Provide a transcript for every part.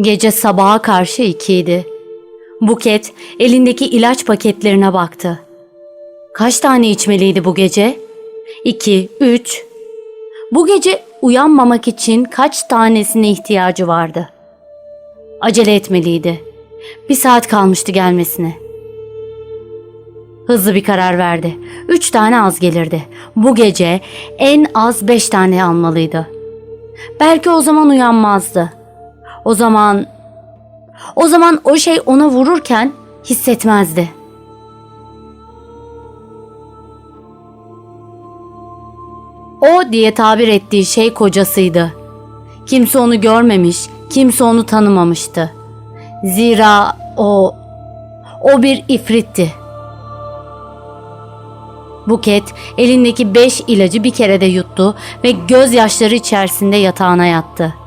Gece sabaha karşı ikiydi. Buket elindeki ilaç paketlerine baktı. Kaç tane içmeliydi bu gece? İki, üç. Bu gece uyanmamak için kaç tanesine ihtiyacı vardı? Acele etmeliydi. Bir saat kalmıştı gelmesine. Hızlı bir karar verdi. Üç tane az gelirdi. Bu gece en az beş tane almalıydı. Belki o zaman uyanmazdı. O zaman... O zaman o şey ona vururken hissetmezdi. O diye tabir ettiği şey kocasıydı. Kimse onu görmemiş, kimse onu tanımamıştı. Zira o o bir ifritti. Buket elindeki beş ilacı bir kerede yuttu ve gözyaşları içerisinde yatağına yattı.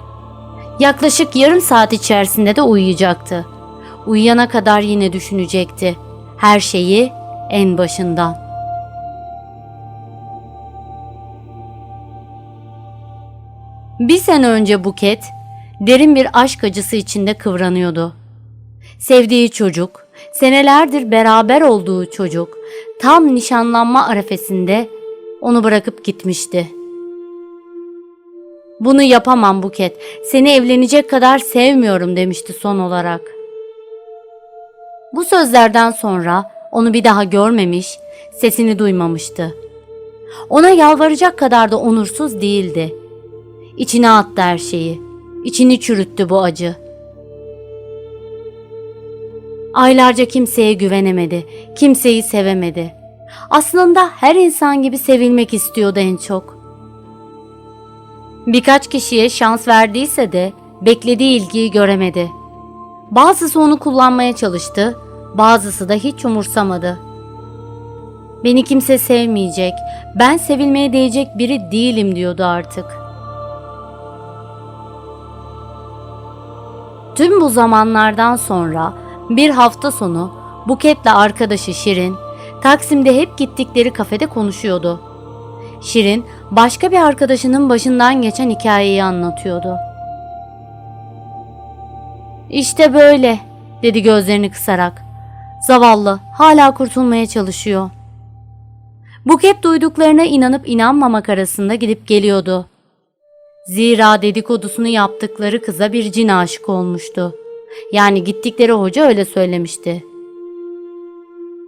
Yaklaşık yarım saat içerisinde de uyuyacaktı. Uyuyana kadar yine düşünecekti. Her şeyi en başından. Bir sene önce Buket derin bir aşk acısı içinde kıvranıyordu. Sevdiği çocuk, senelerdir beraber olduğu çocuk tam nişanlanma arefesinde onu bırakıp gitmişti. Bunu yapamam Buket. Seni evlenecek kadar sevmiyorum demişti son olarak. Bu sözlerden sonra onu bir daha görmemiş, sesini duymamıştı. Ona yalvaracak kadar da onursuz değildi. İçine attı her şeyi. İçini çürüttü bu acı. Aylarca kimseye güvenemedi, kimseyi sevemedi. Aslında her insan gibi sevilmek istiyordu en çok. Birkaç kişiye şans verdiyse de beklediği ilgiyi göremedi. Bazısı onu kullanmaya çalıştı, bazısı da hiç umursamadı. Beni kimse sevmeyecek, ben sevilmeye değecek biri değilim diyordu artık. Tüm bu zamanlardan sonra bir hafta sonu Buket'le arkadaşı Şirin, Taksim'de hep gittikleri kafede konuşuyordu. Şirin başka bir arkadaşının başından geçen hikayeyi anlatıyordu. İşte böyle dedi gözlerini kısarak. Zavallı hala kurtulmaya çalışıyor. Buket duyduklarına inanıp inanmamak arasında gidip geliyordu. Zira dedikodusunu yaptıkları kıza bir cin aşık olmuştu. Yani gittikleri hoca öyle söylemişti.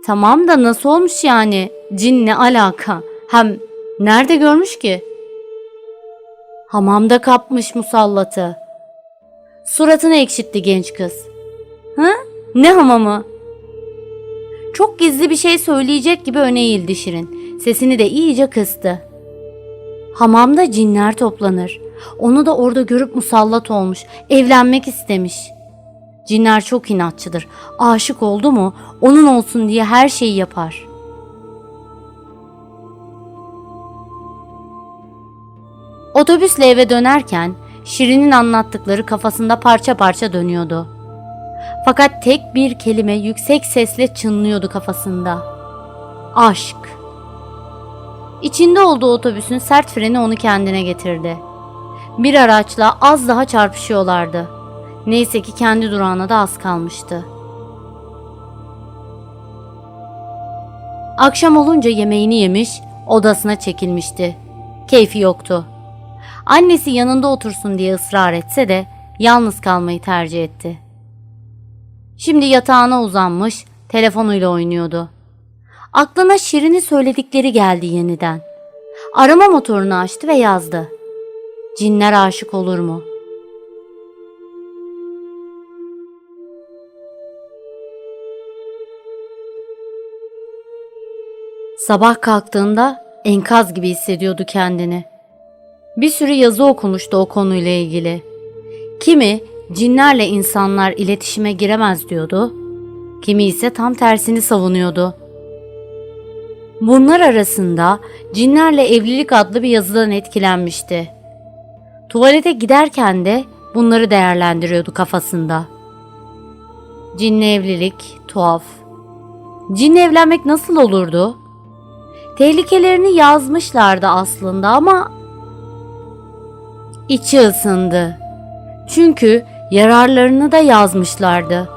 Tamam da nasıl olmuş yani? Cin ne alaka? Hem nerede görmüş ki? Hamamda kapmış musallatı. Suratını ekşitti genç kız. Hı? Ne hamamı? Çok gizli bir şey söyleyecek gibi öne eğildi Şirin. Sesini de iyice kıstı. Hamamda cinler toplanır. Onu da orada görüp musallat olmuş. Evlenmek istemiş. Cinler çok inatçıdır. Aşık oldu mu onun olsun diye her şeyi yapar. Otobüsle eve dönerken Şirin'in anlattıkları kafasında parça parça dönüyordu. Fakat tek bir kelime yüksek sesle çınlıyordu kafasında. Aşk. İçinde olduğu otobüsün sert freni onu kendine getirdi. Bir araçla az daha çarpışıyorlardı. Neyse ki kendi durağına da az kalmıştı. Akşam olunca yemeğini yemiş, odasına çekilmişti. Keyfi yoktu. Annesi yanında otursun diye ısrar etse de yalnız kalmayı tercih etti. Şimdi yatağına uzanmış, telefonuyla oynuyordu. Aklına Şirin'in söyledikleri geldi yeniden. Arama motorunu açtı ve yazdı. Cinler aşık olur mu? Sabah kalktığında enkaz gibi hissediyordu kendini. Bir sürü yazı okumuştu o konuyla ilgili. Kimi cinlerle insanlar iletişime giremez diyordu. Kimi ise tam tersini savunuyordu. Bunlar arasında cinlerle evlilik adlı bir yazıdan etkilenmişti. Tuvalete giderken de bunları değerlendiriyordu kafasında. Cinle evlilik tuhaf. Cinle evlenmek nasıl olurdu? Tehlikelerini yazmışlardı aslında ama içi ısındı. Çünkü Yararlarını da yazmışlardı.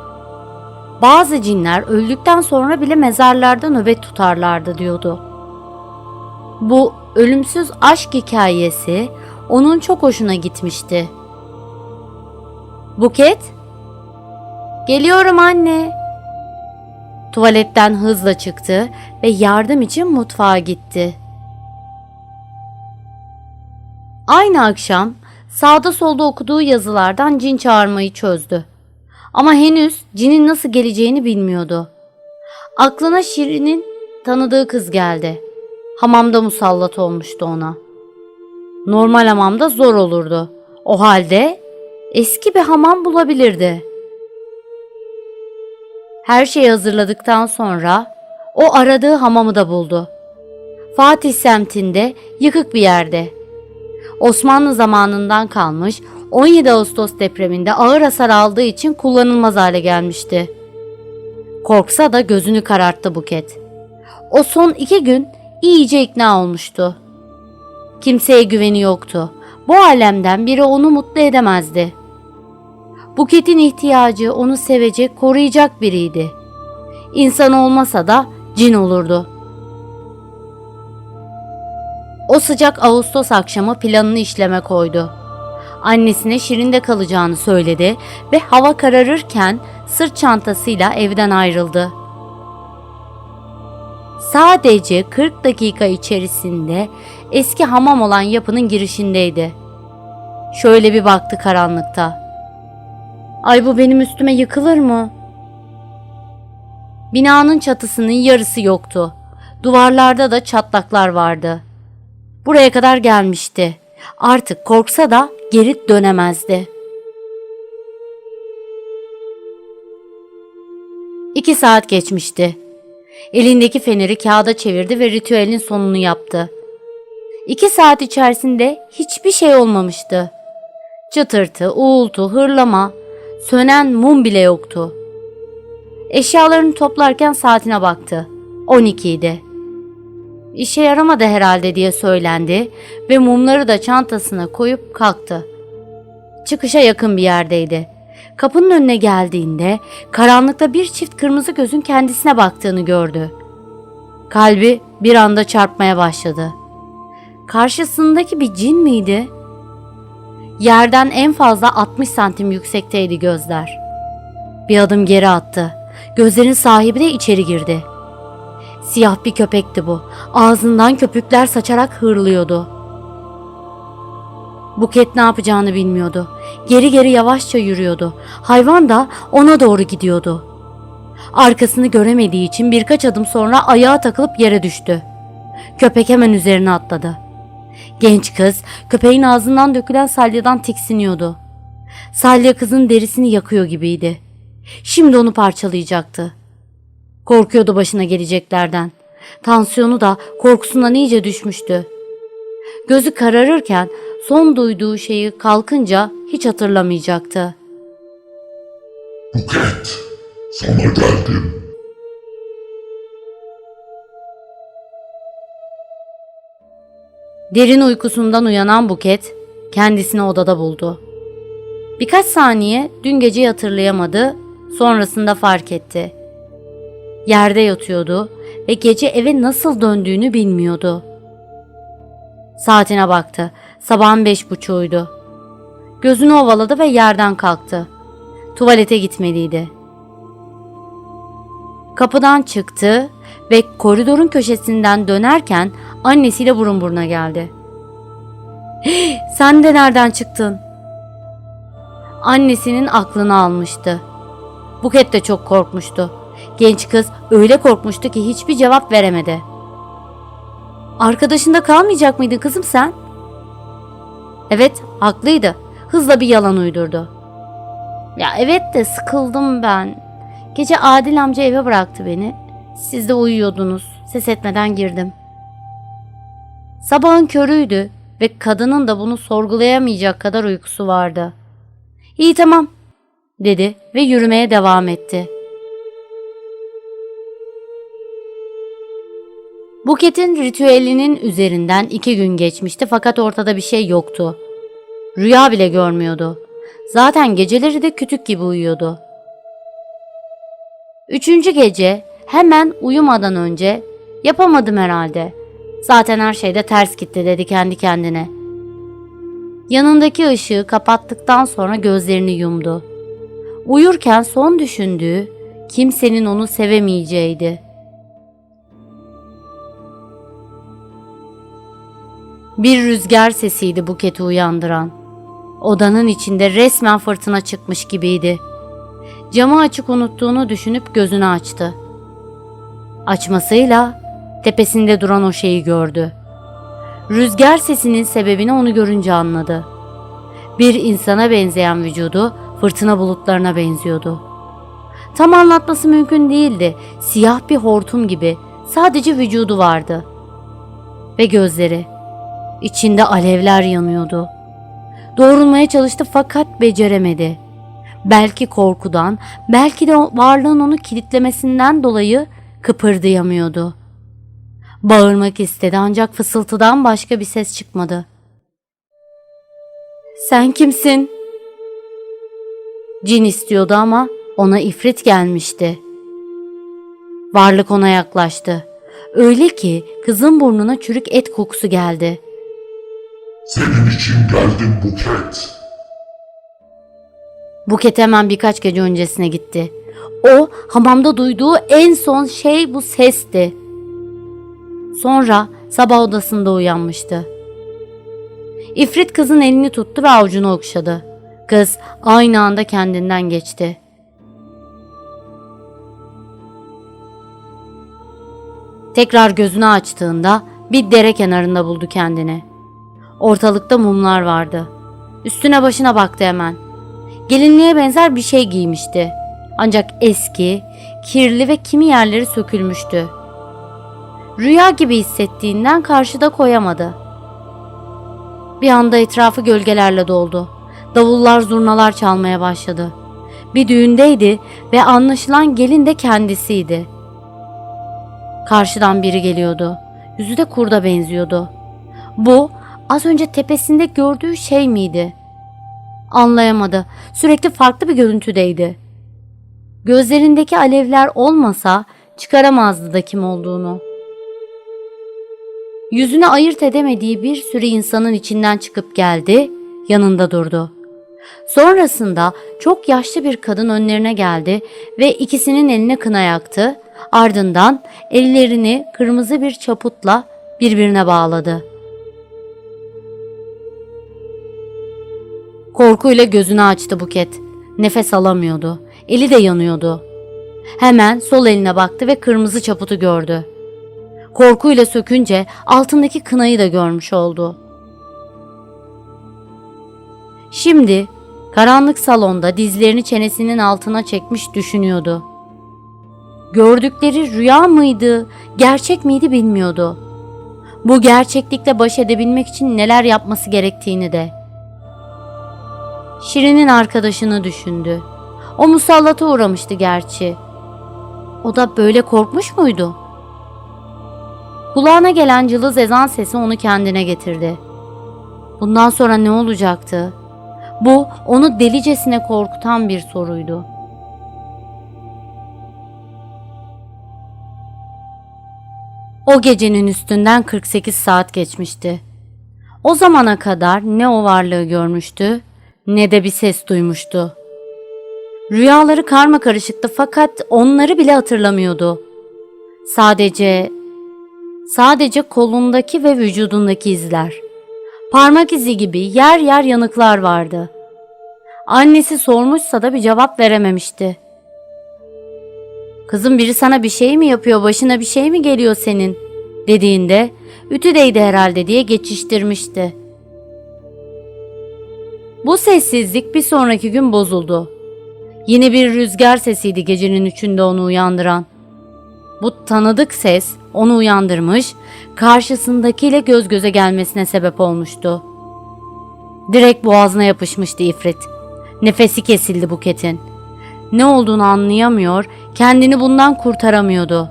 Bazı cinler öldükten sonra bile mezarlarda nöbet tutarlardı diyordu. Bu ölümsüz aşk hikayesi onun çok hoşuna gitmişti. Buket? Geliyorum anne. Tuvaletten hızla çıktı ve yardım için mutfağa gitti. Aynı akşam sağda solda okuduğu yazılardan cin çağırmayı çözdü. Ama henüz cinin nasıl geleceğini bilmiyordu. Aklına Şirin'in tanıdığı kız geldi. Hamamda musallat olmuştu ona. Normal hamamda zor olurdu. O halde eski bir hamam bulabilirdi. Her şeyi hazırladıktan sonra o aradığı hamamı da buldu. Fatih semtinde yıkık bir yerde. Osmanlı zamanından kalmış 17 Ağustos depreminde ağır hasar aldığı için kullanılmaz hale gelmişti. Korksa da gözünü kararttı Buket. O son iki gün iyice ikna olmuştu. Kimseye güveni yoktu. Bu alemden biri onu mutlu edemezdi. Buket'in ihtiyacı onu sevecek, koruyacak biriydi. İnsan olmasa da cin olurdu. O sıcak Ağustos akşamı planını işleme koydu. Annesine Şirin'de kalacağını söyledi ve hava kararırken sırt çantasıyla evden ayrıldı. Sadece 40 dakika içerisinde eski hamam olan yapının girişindeydi. Şöyle bir baktı karanlıkta. Ay bu benim üstüme yıkılır mı? Binanın çatısının yarısı yoktu. Duvarlarda da çatlaklar vardı. Buraya kadar gelmişti. Artık korksa da geri dönemezdi. İki saat geçmişti. Elindeki feneri kağıda çevirdi ve ritüelin sonunu yaptı. İki saat içerisinde hiçbir şey olmamıştı. Çıtırtı, uğultu, hırlama, sönen mum bile yoktu. Eşyalarını toplarken saatine baktı. 12 idi. İşe yaramadı herhalde diye söylendi ve mumları da çantasına koyup kalktı. Çıkışa yakın bir yerdeydi. Kapının önüne geldiğinde karanlıkta bir çift kırmızı gözün kendisine baktığını gördü. Kalbi bir anda çarpmaya başladı. Karşısındaki bir cin miydi? Yerden en fazla 60 santim yüksekteydi gözler. Bir adım geri attı. Gözlerin sahibi de içeri girdi. Siyah bir köpekti bu. Ağzından köpükler saçarak hırlıyordu. Buket ne yapacağını bilmiyordu. Geri geri yavaşça yürüyordu. Hayvan da ona doğru gidiyordu. Arkasını göremediği için birkaç adım sonra ayağa takılıp yere düştü. Köpek hemen üzerine atladı. Genç kız köpeğin ağzından dökülen salyadan tiksiniyordu. Salya kızın derisini yakıyor gibiydi. Şimdi onu parçalayacaktı. Korkuyordu başına geleceklerden. Tansiyonu da korkusundan iyice düşmüştü. Gözü kararırken son duyduğu şeyi kalkınca hiç hatırlamayacaktı. Buket, sana geldim. Derin uykusundan uyanan Buket kendisini odada buldu. Birkaç saniye dün geceyi hatırlayamadı, sonrasında fark etti. Yerde yatıyordu ve gece eve nasıl döndüğünü bilmiyordu. Saatine baktı. Sabahın beş buçuğuydu. Gözünü ovaladı ve yerden kalktı. Tuvalete gitmeliydi. Kapıdan çıktı ve koridorun köşesinden dönerken annesiyle burun buruna geldi. Sen de nereden çıktın? Annesinin aklını almıştı. Buket de çok korkmuştu. Genç kız öyle korkmuştu ki hiçbir cevap veremedi. Arkadaşında kalmayacak mıydın kızım sen? Evet, haklıydı. Hızla bir yalan uydurdu. Ya evet de sıkıldım ben. Gece Adil amca eve bıraktı beni. Siz de uyuyordunuz. Ses etmeden girdim. Sabahın körüydü ve kadının da bunu sorgulayamayacak kadar uykusu vardı. İyi tamam dedi ve yürümeye devam etti. Buket'in ritüelinin üzerinden iki gün geçmişti fakat ortada bir şey yoktu. Rüya bile görmüyordu. Zaten geceleri de kütük gibi uyuyordu. Üçüncü gece hemen uyumadan önce yapamadım herhalde. Zaten her şeyde ters gitti dedi kendi kendine. Yanındaki ışığı kapattıktan sonra gözlerini yumdu. Uyurken son düşündüğü kimsenin onu sevemeyeceğiydi. Bir rüzgar sesiydi Buket'i uyandıran. Odanın içinde resmen fırtına çıkmış gibiydi. Camı açık unuttuğunu düşünüp gözünü açtı. Açmasıyla tepesinde duran o şeyi gördü. Rüzgar sesinin sebebini onu görünce anladı. Bir insana benzeyen vücudu fırtına bulutlarına benziyordu. Tam anlatması mümkün değildi. Siyah bir hortum gibi sadece vücudu vardı. Ve gözleri. İçinde alevler yanıyordu. Doğrulmaya çalıştı fakat beceremedi. Belki korkudan, belki de varlığın onu kilitlemesinden dolayı kıpırdayamıyordu. Bağırmak istedi ancak fısıltıdan başka bir ses çıkmadı. Sen kimsin? Cin istiyordu ama ona ifrit gelmişti. Varlık ona yaklaştı. Öyle ki kızın burnuna çürük et kokusu geldi. Senin için geldim Buket. Buket hemen birkaç gece öncesine gitti. O hamamda duyduğu en son şey bu sesti. Sonra sabah odasında uyanmıştı. İfrit kızın elini tuttu ve avucunu okşadı. Kız aynı anda kendinden geçti. Tekrar gözünü açtığında bir dere kenarında buldu kendini. Ortalıkta mumlar vardı. Üstüne başına baktı hemen. Gelinliğe benzer bir şey giymişti. Ancak eski, kirli ve kimi yerleri sökülmüştü. Rüya gibi hissettiğinden karşıda koyamadı. Bir anda etrafı gölgelerle doldu. Davullar zurnalar çalmaya başladı. Bir düğündeydi ve anlaşılan gelin de kendisiydi. Karşıdan biri geliyordu. Yüzü de kurda benziyordu. Bu az önce tepesinde gördüğü şey miydi? Anlayamadı. Sürekli farklı bir görüntüdeydi. Gözlerindeki alevler olmasa çıkaramazdı da kim olduğunu. Yüzünü ayırt edemediği bir sürü insanın içinden çıkıp geldi, yanında durdu. Sonrasında çok yaşlı bir kadın önlerine geldi ve ikisinin eline kına yaktı. Ardından ellerini kırmızı bir çaputla birbirine bağladı. Korkuyla gözünü açtı Buket. Nefes alamıyordu. Eli de yanıyordu. Hemen sol eline baktı ve kırmızı çaputu gördü. Korkuyla sökünce altındaki kınayı da görmüş oldu. Şimdi karanlık salonda dizlerini çenesinin altına çekmiş düşünüyordu. Gördükleri rüya mıydı, gerçek miydi bilmiyordu. Bu gerçeklikle baş edebilmek için neler yapması gerektiğini de. Şirin'in arkadaşını düşündü. O musallata uğramıştı gerçi. O da böyle korkmuş muydu? Kulağına gelen cılız ezan sesi onu kendine getirdi. Bundan sonra ne olacaktı? Bu onu delicesine korkutan bir soruydu. O gecenin üstünden 48 saat geçmişti. O zamana kadar ne o varlığı görmüştü ne de bir ses duymuştu. Rüyaları karma karışıktı fakat onları bile hatırlamıyordu. Sadece sadece kolundaki ve vücudundaki izler. Parmak izi gibi yer yer yanıklar vardı. Annesi sormuşsa da bir cevap verememişti. Kızım biri sana bir şey mi yapıyor, başına bir şey mi geliyor senin? dediğinde ütüdeydi herhalde diye geçiştirmişti. Bu sessizlik bir sonraki gün bozuldu. Yine bir rüzgar sesiydi gecenin üçünde onu uyandıran. Bu tanıdık ses onu uyandırmış, karşısındakiyle göz göze gelmesine sebep olmuştu. Direkt boğazına yapışmıştı ifrit. Nefesi kesildi Buket'in. Ne olduğunu anlayamıyor, kendini bundan kurtaramıyordu.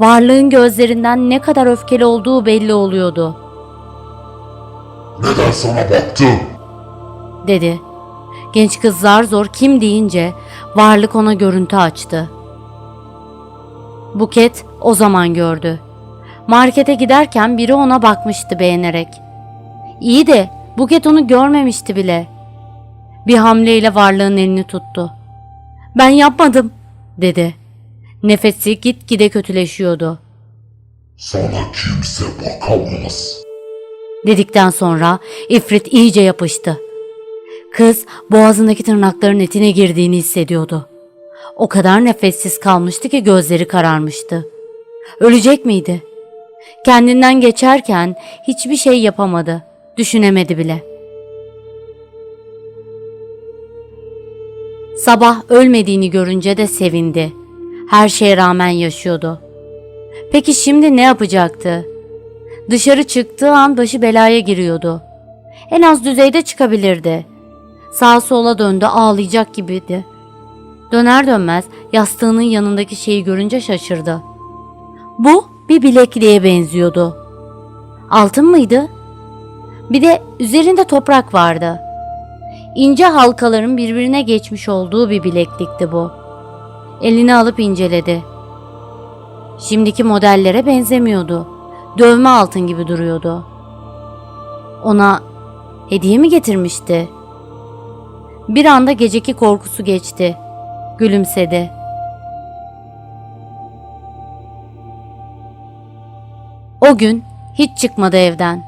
Varlığın gözlerinden ne kadar öfkeli olduğu belli oluyordu, Neden sana baktım? Dedi. Genç kız zar zor kim deyince varlık ona görüntü açtı. Buket o zaman gördü. Markete giderken biri ona bakmıştı beğenerek. İyi de Buket onu görmemişti bile. Bir hamleyle varlığın elini tuttu. Ben yapmadım dedi. Nefesi gitgide kötüleşiyordu. Sana kimse bakamaz. Dedikten sonra ifrit iyice yapıştı. Kız boğazındaki tırnakların etine girdiğini hissediyordu. O kadar nefessiz kalmıştı ki gözleri kararmıştı. Ölecek miydi? Kendinden geçerken hiçbir şey yapamadı. Düşünemedi bile. Sabah ölmediğini görünce de sevindi. Her şeye rağmen yaşıyordu. Peki şimdi ne yapacaktı? Dışarı çıktığı an başı belaya giriyordu. En az düzeyde çıkabilirdi. Sağa sola döndü ağlayacak gibiydi. Döner dönmez yastığının yanındaki şeyi görünce şaşırdı. Bu bir bilekliğe benziyordu. Altın mıydı? Bir de üzerinde toprak vardı. İnce halkaların birbirine geçmiş olduğu bir bileklikti bu. Elini alıp inceledi. Şimdiki modellere benzemiyordu. Dövme altın gibi duruyordu. Ona hediye mi getirmişti? Bir anda geceki korkusu geçti. Gülümsedi. O gün hiç çıkmadı evden.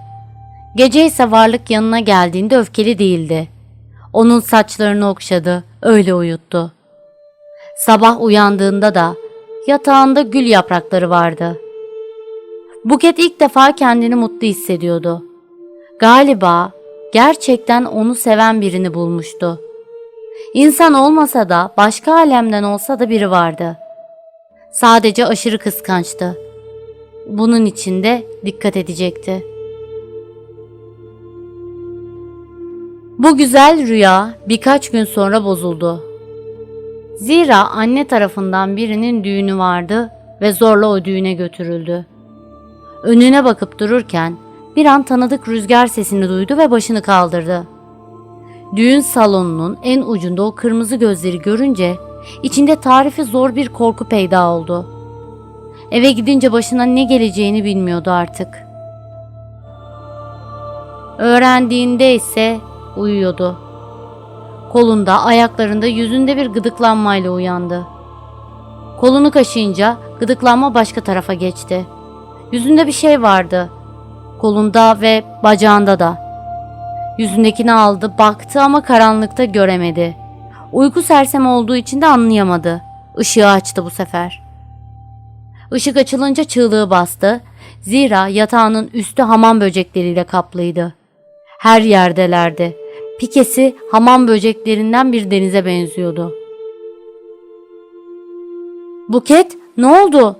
Gece ise varlık yanına geldiğinde öfkeli değildi. Onun saçlarını okşadı, öyle uyuttu. Sabah uyandığında da yatağında gül yaprakları vardı. Buket ilk defa kendini mutlu hissediyordu. Galiba gerçekten onu seven birini bulmuştu. İnsan olmasa da başka alemden olsa da biri vardı. Sadece aşırı kıskançtı. Bunun için de dikkat edecekti. Bu güzel rüya birkaç gün sonra bozuldu. Zira anne tarafından birinin düğünü vardı ve zorla o düğüne götürüldü. Önüne bakıp dururken bir an tanıdık rüzgar sesini duydu ve başını kaldırdı. Düğün salonunun en ucunda o kırmızı gözleri görünce içinde tarifi zor bir korku peyda oldu. Eve gidince başına ne geleceğini bilmiyordu artık. Öğrendiğinde ise uyuyordu. Kolunda, ayaklarında, yüzünde bir gıdıklanmayla uyandı. Kolunu kaşıyınca gıdıklanma başka tarafa geçti. Yüzünde bir şey vardı. Kolunda ve bacağında da. Yüzündekini aldı, baktı ama karanlıkta göremedi. Uyku sersem olduğu için de anlayamadı. Işığı açtı bu sefer. Işık açılınca çığlığı bastı. Zira yatağının üstü hamam böcekleriyle kaplıydı. Her yerdelerdi. Pikesi hamam böceklerinden bir denize benziyordu. Buket, ne oldu?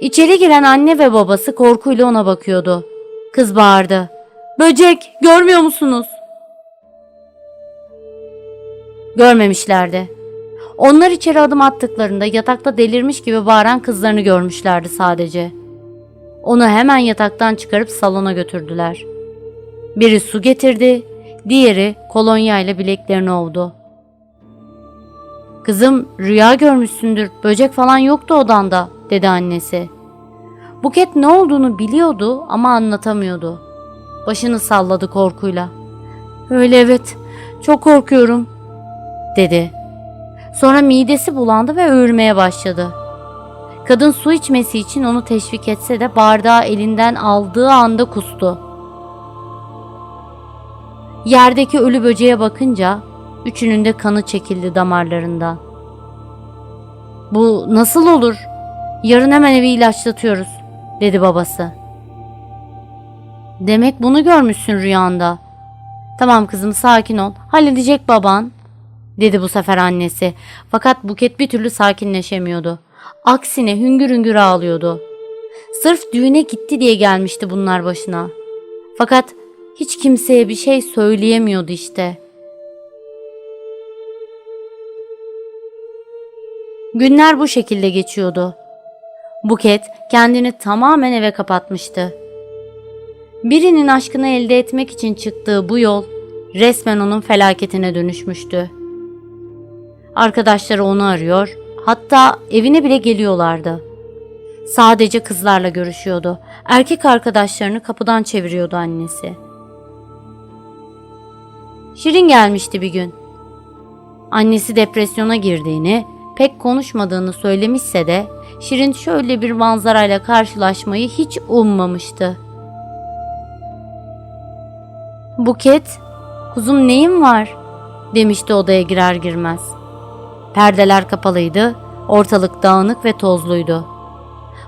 İçeri giren anne ve babası korkuyla ona bakıyordu. Kız bağırdı. Böcek, görmüyor musunuz? Görmemişlerdi. Onlar içeri adım attıklarında yatakta delirmiş gibi bağıran kızlarını görmüşlerdi sadece. Onu hemen yataktan çıkarıp salona götürdüler. Biri su getirdi, diğeri kolonya ile bileklerini ovdu. Kızım rüya görmüşsündür, böcek falan yoktu odanda, dedi annesi. Buket ne olduğunu biliyordu ama anlatamıyordu. Başını salladı korkuyla. Öyle evet, çok korkuyorum, dedi. Sonra midesi bulandı ve öğürmeye başladı. Kadın su içmesi için onu teşvik etse de bardağı elinden aldığı anda kustu. Yerdeki ölü böceğe bakınca üçünün de kanı çekildi damarlarından. Bu nasıl olur? Yarın hemen evi ilaçlatıyoruz, dedi babası. Demek bunu görmüşsün rüyanda. Tamam kızım sakin ol. Halledecek baban, dedi bu sefer annesi. Fakat Buket bir türlü sakinleşemiyordu. Aksine hüngür hüngür ağlıyordu. Sırf düğüne gitti diye gelmişti bunlar başına. Fakat hiç kimseye bir şey söyleyemiyordu işte. Günler bu şekilde geçiyordu. Buket kendini tamamen eve kapatmıştı. Birinin aşkını elde etmek için çıktığı bu yol resmen onun felaketine dönüşmüştü. Arkadaşları onu arıyor, hatta evine bile geliyorlardı. Sadece kızlarla görüşüyordu. Erkek arkadaşlarını kapıdan çeviriyordu annesi. Şirin gelmişti bir gün. Annesi depresyona girdiğini, pek konuşmadığını söylemişse de Şirin şöyle bir manzarayla karşılaşmayı hiç ummamıştı. Buket, kuzum neyin var? demişti odaya girer girmez. Perdeler kapalıydı, ortalık dağınık ve tozluydu.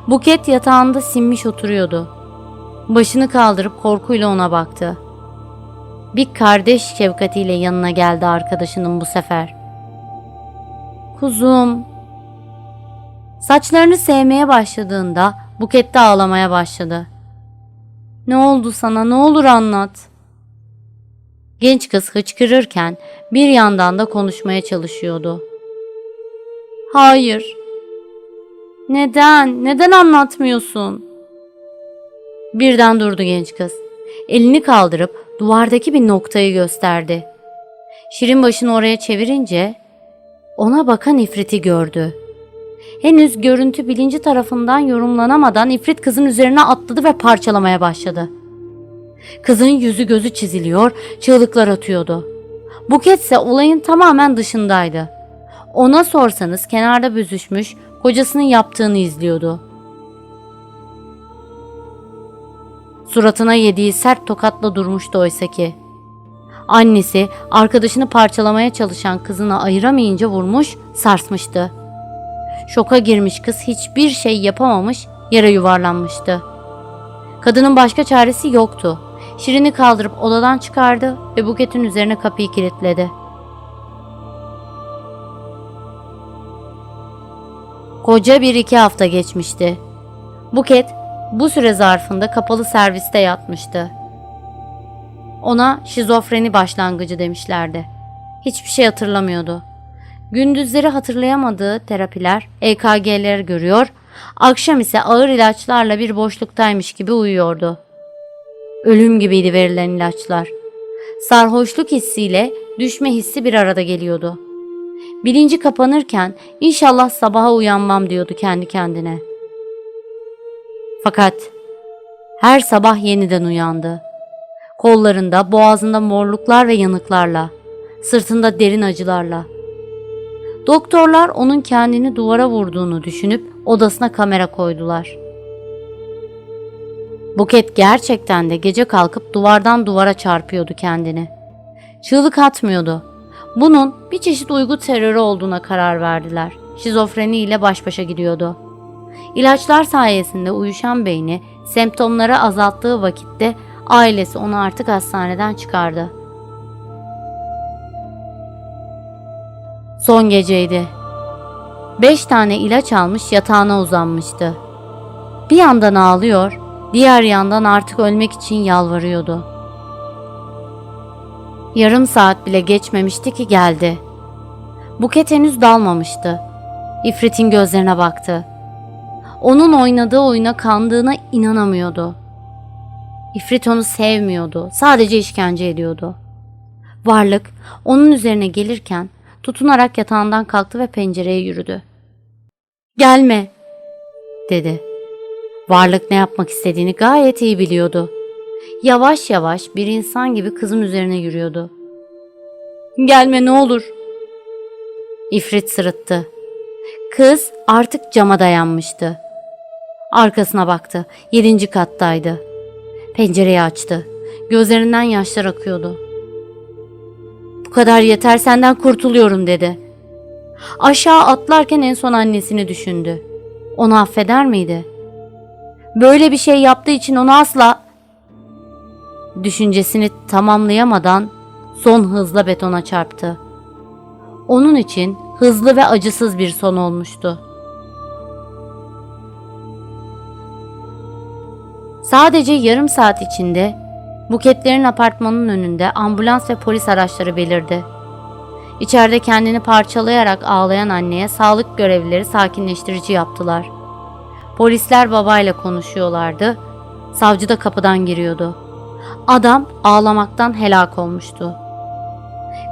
Buket yatağında sinmiş oturuyordu. Başını kaldırıp korkuyla ona baktı. Bir kardeş şefkatiyle yanına geldi arkadaşının bu sefer. Kuzum. Saçlarını sevmeye başladığında Buket de ağlamaya başladı. Ne oldu sana? Ne olur anlat. Genç kız hıçkırırken bir yandan da konuşmaya çalışıyordu. Hayır. Neden? Neden anlatmıyorsun? Birden durdu genç kız. Elini kaldırıp duvardaki bir noktayı gösterdi. Şirin başını oraya çevirince ona bakan ifriti gördü. Henüz görüntü bilinci tarafından yorumlanamadan ifrit kızın üzerine atladı ve parçalamaya başladı. Kızın yüzü gözü çiziliyor, çığlıklar atıyordu. Buket ise olayın tamamen dışındaydı. Ona sorsanız kenarda büzüşmüş, kocasının yaptığını izliyordu. Suratına yediği sert tokatla durmuştu oysa ki. Annesi arkadaşını parçalamaya çalışan kızına ayıramayınca vurmuş, sarsmıştı. Şoka girmiş kız hiçbir şey yapamamış, yere yuvarlanmıştı. Kadının başka çaresi yoktu. Şirin'i kaldırıp odadan çıkardı ve buketin üzerine kapıyı kilitledi. Koca bir iki hafta geçmişti. Buket bu süre zarfında kapalı serviste yatmıştı. Ona şizofreni başlangıcı demişlerdi. Hiçbir şey hatırlamıyordu. Gündüzleri hatırlayamadığı terapiler, EKG'ler görüyor, akşam ise ağır ilaçlarla bir boşluktaymış gibi uyuyordu. Ölüm gibiydi verilen ilaçlar. Sarhoşluk hissiyle düşme hissi bir arada geliyordu. Bilinci kapanırken inşallah sabaha uyanmam diyordu kendi kendine. Fakat her sabah yeniden uyandı. Kollarında, boğazında morluklar ve yanıklarla, sırtında derin acılarla. Doktorlar onun kendini duvara vurduğunu düşünüp odasına kamera koydular. Buket gerçekten de gece kalkıp duvardan duvara çarpıyordu kendini. Çığlık atmıyordu. Bunun bir çeşit uygu terörü olduğuna karar verdiler. Şizofreni ile baş başa gidiyordu. İlaçlar sayesinde uyuşan beyni semptomları azalttığı vakitte ailesi onu artık hastaneden çıkardı. Son geceydi. Beş tane ilaç almış yatağına uzanmıştı. Bir yandan ağlıyor, diğer yandan artık ölmek için yalvarıyordu. Yarım saat bile geçmemişti ki geldi. Buket henüz dalmamıştı. İfrit'in gözlerine baktı. Onun oynadığı oyuna kandığına inanamıyordu. İfrit onu sevmiyordu. Sadece işkence ediyordu. Varlık onun üzerine gelirken tutunarak yatağından kalktı ve pencereye yürüdü. Gelme dedi. Varlık ne yapmak istediğini gayet iyi biliyordu. Yavaş yavaş bir insan gibi kızın üzerine yürüyordu. Gelme ne olur. İfrit sırıttı. Kız artık cama dayanmıştı. Arkasına baktı. Yedinci kattaydı. Pencereyi açtı. Gözlerinden yaşlar akıyordu. Bu kadar yeter senden kurtuluyorum dedi. Aşağı atlarken en son annesini düşündü. Onu affeder miydi? Böyle bir şey yaptığı için onu asla... Düşüncesini tamamlayamadan son hızla betona çarptı. Onun için hızlı ve acısız bir son olmuştu. Sadece yarım saat içinde Buketlerin apartmanının önünde ambulans ve polis araçları belirdi. İçeride kendini parçalayarak ağlayan anneye sağlık görevlileri sakinleştirici yaptılar. Polisler babayla konuşuyorlardı. Savcı da kapıdan giriyordu. Adam ağlamaktan helak olmuştu.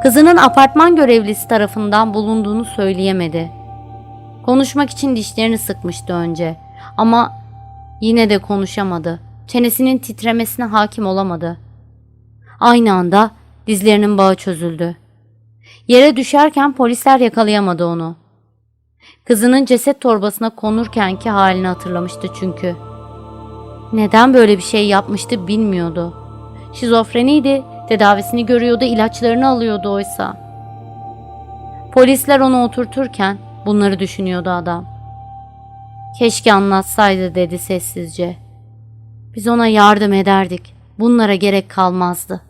Kızının apartman görevlisi tarafından bulunduğunu söyleyemedi. Konuşmak için dişlerini sıkmıştı önce ama yine de konuşamadı. Çenesinin titremesine hakim olamadı. Aynı anda dizlerinin bağı çözüldü. Yere düşerken polisler yakalayamadı onu. Kızının ceset torbasına konurkenki halini hatırlamıştı çünkü. Neden böyle bir şey yapmıştı bilmiyordu. Şizofreniydi, tedavisini görüyordu, ilaçlarını alıyordu oysa. Polisler onu oturturken bunları düşünüyordu adam. Keşke anlatsaydı dedi sessizce. Biz ona yardım ederdik. Bunlara gerek kalmazdı.